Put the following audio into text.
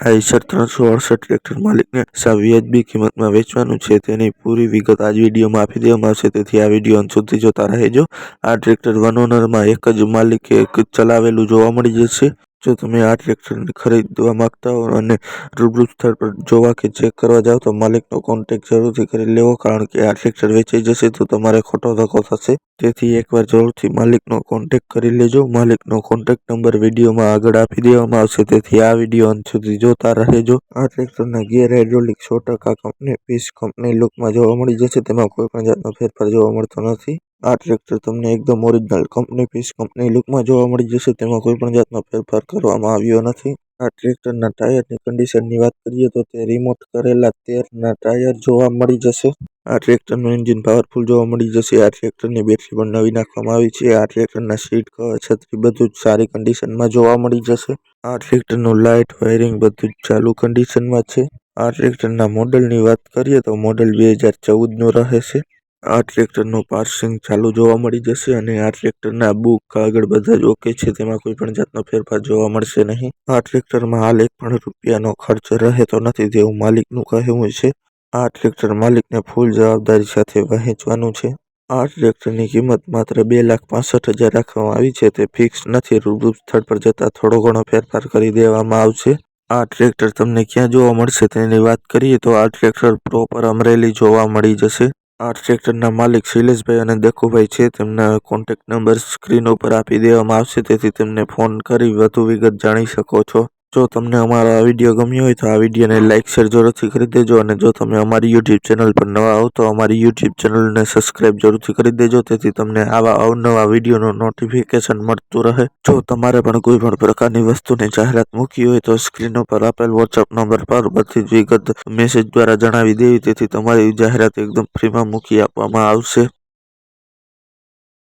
આઈશર ત્રણસો અડસઠ ટ્રેક્ટર માલિકને સાવ વ્યાજબી કિંમતમાં વેચવાનું છે. તેની પૂરી વિગત આજ વિડીયોમાં આપી દેવામાં આવશે. તેથી આ વીડિયો અંત સુધી જોતા રહેજો. આ ટ્રેક્ટર વન ઓનરમાં એક જ માલિકે ચલાવેલું જોવા મળી જશે. જો તમે આ ટ્રેક્ટરને ખરીદવા માંગતા હો અને રૂબરૂ સ્થળ પર જોવા કે ચેક કરવા જાઓ, તો માલિકનો કોન્ટેક્ટ જરૂરથી કરી લેવો, કારણ કે આ ટ્રેક્ટર વેચાઈ જશે તો તમારે ખોટો ધક્કો થશે. તેથી એકવાર જરૂરથી માલિકનો કોન્ટેક્ટ કરી લેજો. માલિકનો કોન્ટેક્ટ નંબર વિડીયોમાં આગળ આપી દેવામાં આવશે. તેથી આ વીડિયો અંત સુધી જોતા રહેજો. આ ટ્રેક્ટરના ગિયર હાઇડ્રોલિક સો ટકા કંપની પીસ કંપની લુકમાં જોવા મળી જશે. તેમાં કોઈ પણ જાતનો ફેરફાર જોવા મળતો નથી. આ ટ્રેક્ટર તમને એકદમ ઓરિજિનલ કંપની પીસ કંપની લુકમાં જોવા મળી જશે. તેમાં કોઈ પણ જાતનો ફેરફાર કરવામાં આવ્યો નથી. આ ટ્રેક્ટરના ટાયરની કન્ડિશનની વાત કરીએ તો તે રિમોટ કરેલા તેરના ટાયર જોવા મળી જશે. આ ટ્રેક્ટરનું એન્જિન પાવરફુલ જોવા મળી જશે. આ ટ્રેક્ટરની બેટરી પણ નવી નાખવામાં આવી છે. આ ટ્રેક્ટરના સીટ કવર છત્રી બધું જ સારી કન્ડિશનમાં જોવા મળી જશે. આ ટ્રેક્ટરનું લાઇટ વાયરિંગ બધું જ ચાલુ કન્ડિશનમાં છે. આ ટ્રેક્ટરના મોડલની વાત કરીએ તો મોડલ બે હજાર ચૌદનું રહે છે. આ ટ્રેક્ટરનું પાર્સિંગ ચાલુ જોવા મળી જશે અને આ ટ્રેક્ટર ના બુક કાગળ બધા જ ઓકે છે, તેમાં કોઈ પણ જાતનો ફેરફાર જોવા મળશે નહીં. આ ટ્રેક્ટરમાં હાલ એક પણ રૂપિયાનો ખર્ચ રહેતો નથી, તેવું માલિકનું કહેવું છે. આ ટ્રેક્ટર માલિકને ફૂલ જવાબદારી સાથે વહેંચવાનું છે. આ ટ્રેક્ટરની કિંમત માત્ર બે લાખ પાસઠ હજાર રાખવામાં આવી છે, તે ફિક્સ નથી, રૂબરૂ સ્થળ પર જતાં થોડો ઘણો ફેરફાર કરી દેવામાં આવશે. આ ટ્રેક્ટર તમને ક્યાં જોવા મળશે તેની વાત કરીએ તો આ ટ્રેક્ટર પ્રોપર અમરેલી જોવા મળી જશે. આ ટ્રેક્ટરના માલિક શૈલેષભાઈ અને દેખુભાઈ છે. તેમના કોન્ટેક્ટ નંબર સ્ક્રીન ઉપર આપી દેવામાં આવશે. તેથી તેમને ફોન કરી વધુ વિગત જાણી શકો છો. જો તમને અમારો આ વીડિયો ગમ્યો હોય તો આ વિડીયોને લાઇક શેર જરૂરથી કરી દેજો અને જો તમે અમારી યુટ્યુબ ચેનલ પર નવા આવો તો અમારી યુટ્યુબ ચેનલને સબસ્ક્રાઇબ જરૂરથી કરી દેજો તેથી તમને આવા અવનવા વિડીયોનું નોટિફિકેશન મળતું રહે. જો તમારે પણ કોઈ પણ પ્રકારની વસ્તુની જાહેરાત મૂકી હોય તો સ્ક્રીન ઉપર આપેલ વોટ્સઅપ નંબર પર બધી વિગત મેસેજ દ્વારા જણાવી દેવી, તેથી તમારી જાહેરાત એકદમ ફ્રીમાં મૂકી આપવામાં આવશે.